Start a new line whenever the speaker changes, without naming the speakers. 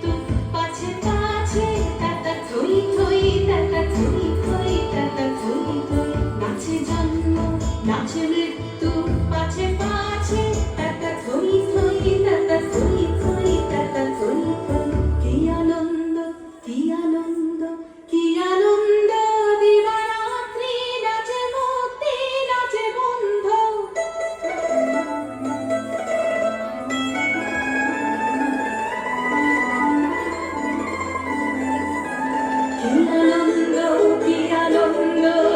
tu I don't know.